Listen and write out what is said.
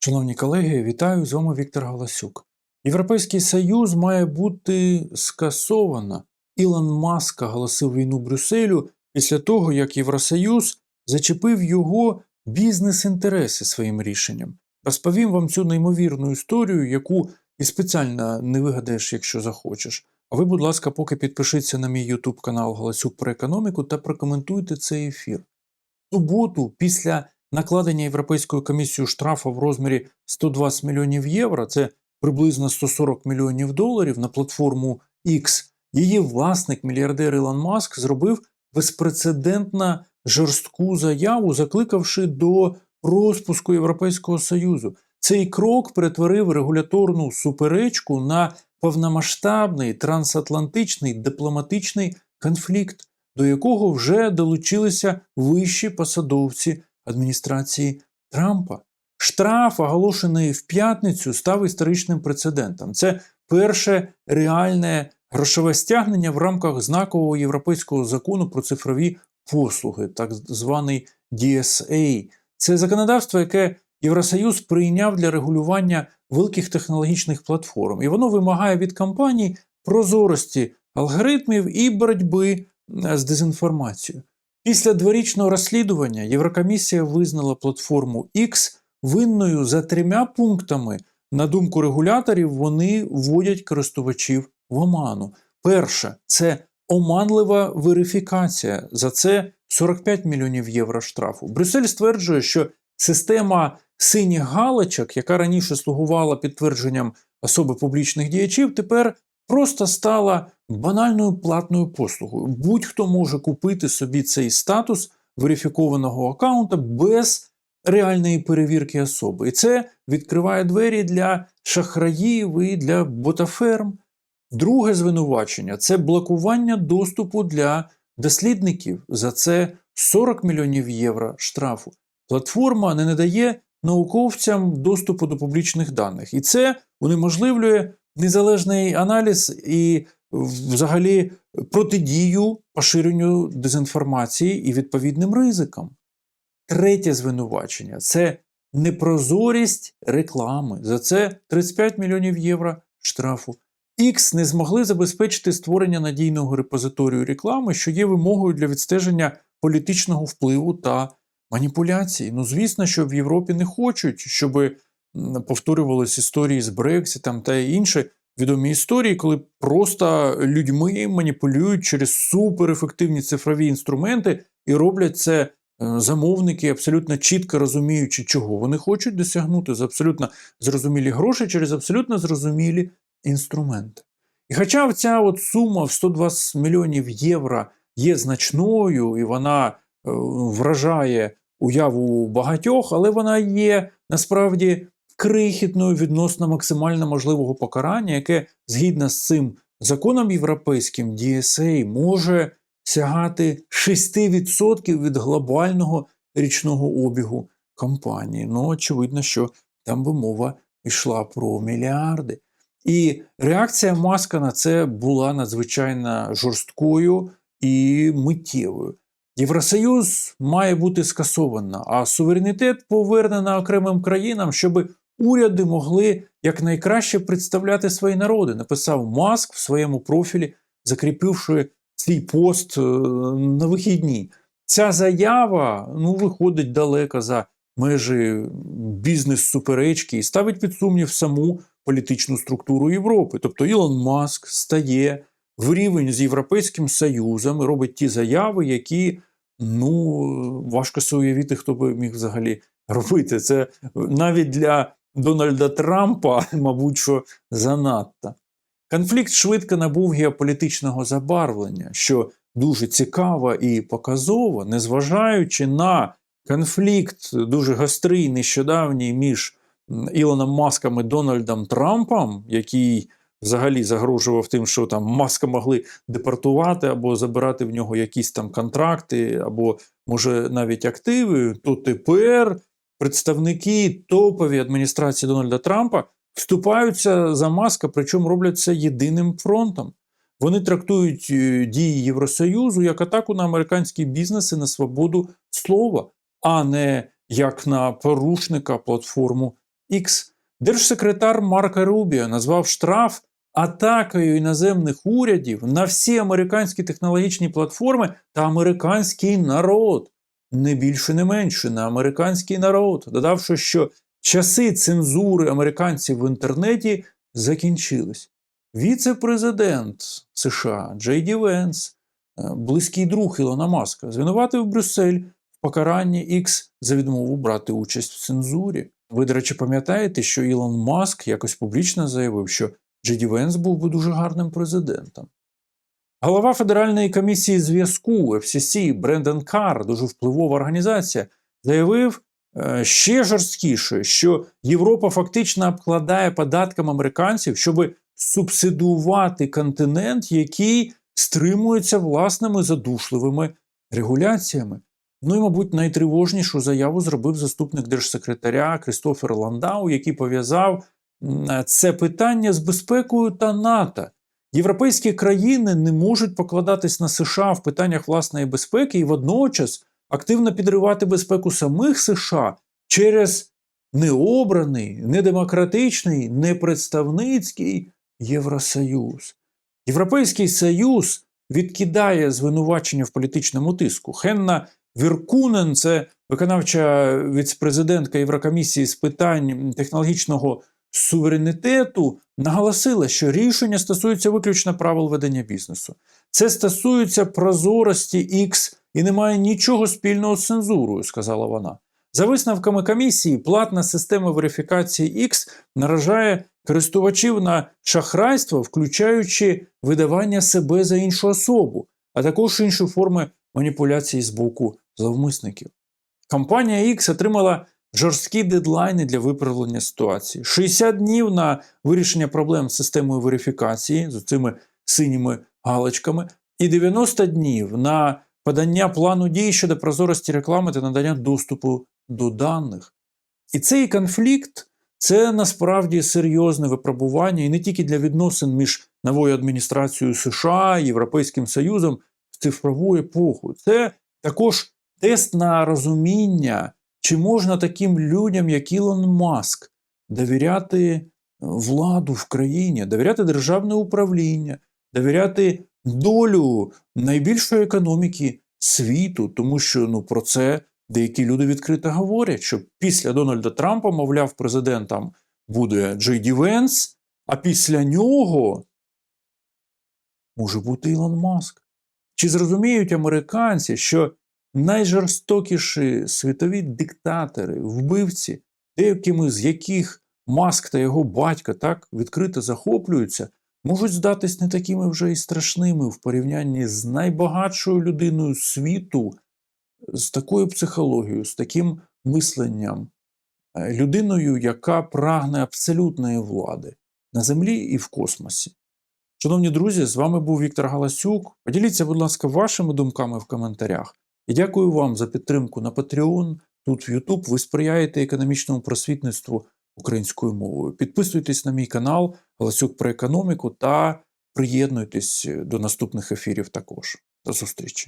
Шановні колеги, вітаю з вами Віктор Галасюк. Європейський Союз має бути скасовано. Ілон Маск оголосив війну Брюсселю після того, як Євросоюз зачепив його бізнес-інтереси своїм рішенням. Розповім вам цю неймовірну історію, яку і спеціально не вигадаєш, якщо захочеш. А ви, будь ласка, поки підпишіться на мій YouTube канал Галасюк про економіку та прокоментуйте цей ефір. В суботу, після накладення Європейською комісією штрафу в розмірі 120 мільйонів євро, це приблизно 140 мільйонів доларів на платформу X, її власник, мільярдер Ілон Маск, зробив безпрецедентно жорстку заяву, закликавши до розпуску Європейського Союзу. Цей крок перетворив регуляторну суперечку на повномасштабний трансатлантичний дипломатичний конфлікт, до якого вже долучилися вищі посадовці адміністрації Трампа. Штраф, оголошений в п'ятницю, став історичним прецедентом. Це перше реальне грошове стягнення в рамках знакового європейського закону про цифрові послуги, так званий DSA. Це законодавство, яке Євросоюз прийняв для регулювання великих технологічних платформ, і воно вимагає від компаній прозорості алгоритмів і боротьби з дезінформацією. Після дворічного розслідування Єврокомісія визнала платформу X винною за трьома пунктами. На думку регуляторів, вони вводять користувачів в оману. Перше це оманлива верифікація. За це 45 мільйонів євро штрафу. Брюссель стверджує, що система синіх галочок, яка раніше слугувала підтвердженням особи публічних діячів, тепер просто стала банальною платною послугою. Будь-хто може купити собі цей статус верифікованого аккаунта без реальної перевірки особи. І це відкриває двері для шахраїв і для ботаферм. Друге звинувачення це блокування доступу для дослідників. За це 40 мільйонів євро штрафу. Платформа не надає науковцям доступу до публічних даних. І це унеможливлює незалежний аналіз і взагалі протидію поширенню дезінформації і відповідним ризикам. Третє звинувачення це непрозорість реклами. За це 35 мільйонів євро штрафу. X не змогли забезпечити створення надійного репозиторію реклами, що є вимогою для відстеження політичного впливу та маніпуляцій. Ну, звісно, що в Європі не хочуть, щоб повторювалися історії з Брекситом та інші відомі історії, коли просто людьми маніпулюють через суперефективні цифрові інструменти і роблять це замовники, абсолютно чітко розуміючи, чого вони хочуть досягнути за абсолютно зрозумілі гроші через абсолютно зрозумілі інструменти. І хоча ця от сума в 120 мільйонів євро є значною і вона вражає уяву багатьох, але вона є насправді крихітною відносно максимально можливого покарання, яке згідно з цим законом європейським DSA може сягати 6% від глобального річного обігу компанії. Ну, очевидно, що там би мова йшла про мільярди. І реакція Маска на це була надзвичайно жорсткою і миттєвою. Євросоюз має бути скасовано, а суверенітет повернено окремим країнам, щоб уряди могли якнайкраще представляти свої народи. Написав Маск в своєму профілі, закріпивши свій пост е, на вихідні. Ця заява ну, виходить далеко за межі бізнес-суперечки і ставить під сумнів саму політичну структуру Європи. Тобто Ілон Маск стає в рівень з Європейським Союзом і робить ті заяви, які ну, важко уявити, хто би міг взагалі робити. Це навіть для Дональда Трампа, мабуть, що занадто. Конфлікт швидко набув геополітичного забарвлення, що дуже цікаво і показово, незважаючи на конфлікт дуже гострий, нещодавній між Ілоном Маском і Дональдом Трампом, який взагалі загрожував тим, що там Маска могли депортувати або забирати в нього якісь там контракти, або, може, навіть активи, то тепер представники топові адміністрації Дональда Трампа вступаються за маска, причому роблять це єдиним фронтом. Вони трактують е, дії Євросоюзу як атаку на американські бізнеси на свободу слова, а не як на порушника платформу X. Держсекретар Марко Рубіо назвав штраф атакою іноземних урядів на всі американські технологічні платформи та американський народ. Не більше, не менше на американський народ, додавши, що часи цензури американців в інтернеті закінчились. Віце-президент США Джей Ді Венс, е, близький друг Ілона Маска, звинуватив Брюссель в покаранні X за відмову брати участь в цензурі. Ви, до речі, пам'ятаєте, що Ілон Маск якось публічно заявив, що Джей Ді Венс був би дуже гарним президентом. Голова Федеральної комісії зв'язку FCC Брендон Карр, дуже впливова організація, заявив е, ще жорсткіше, що Європа фактично обкладає податком американців, щоб субсидувати континент, який стримується власними задушливими регуляціями. Ну і, мабуть, найтривожнішу заяву зробив заступник держсекретаря Крістофер Ландау, який пов'язав це питання з безпекою та НАТО. Європейські країни не можуть покладатись на США в питаннях власної безпеки і водночас активно підривати безпеку самих США через необраний, недемократичний, непредставницький Євросоюз. Європейський Союз відкидає звинувачення в політичному тиску. Хенна Віркунен, це виконавча віцпрезидентка Єврокомісії з питань технологічного суверенітету, наголосила, що рішення стосується виключно правил ведення бізнесу. Це стосується прозорості X і не має нічого спільного з цензурою, сказала вона. За висновками комісії, платна система верифікації X наражає користувачів на шахрайство, включаючи видавання себе за іншу особу, а також інші форми маніпуляції з боку зловмисників. Компанія X отримала жорсткі дедлайни для виправлення ситуації: 60 днів на вирішення проблем з системою верифікації з цими синіми галочками, і 90 днів на подання плану дій щодо прозорості реклами та надання доступу до даних. І цей конфлікт це насправді серйозне випробування і не тільки для відносин між новою адміністрацією США і Європейським Союзом в цифрову епоху. Це також тест на розуміння, чи можна таким людям, як Ілон Маск, довіряти владу в країні, довіряти державне управління, довіряти долю найбільшої економіки світу, тому що ну, про це деякі люди відкрито говорять, що після Дональда Трампа, мовляв, президентом буде Джей Ді Венс, а після нього може бути Ілон Маск. Чи зрозуміють американці, що найжорстокіші світові диктатори, вбивці, деякими з яких Маск та його батько так відкрито захоплюються, можуть здатись не такими вже і страшними в порівнянні з найбагатшою людиною світу, з такою психологією, з таким мисленням, е, людиною, яка прагне абсолютної влади на землі і в космосі. Шановні друзі, з вами був Віктор Галасюк. Поділіться, будь ласка, вашими думками в коментарях. І дякую вам за підтримку на Patreon. Тут в YouTube ви сприяєте економічному просвітництву українською мовою. Підписуйтесь на мій канал Галасюк про економіку та приєднуйтесь до наступних ефірів також. До зустрічі!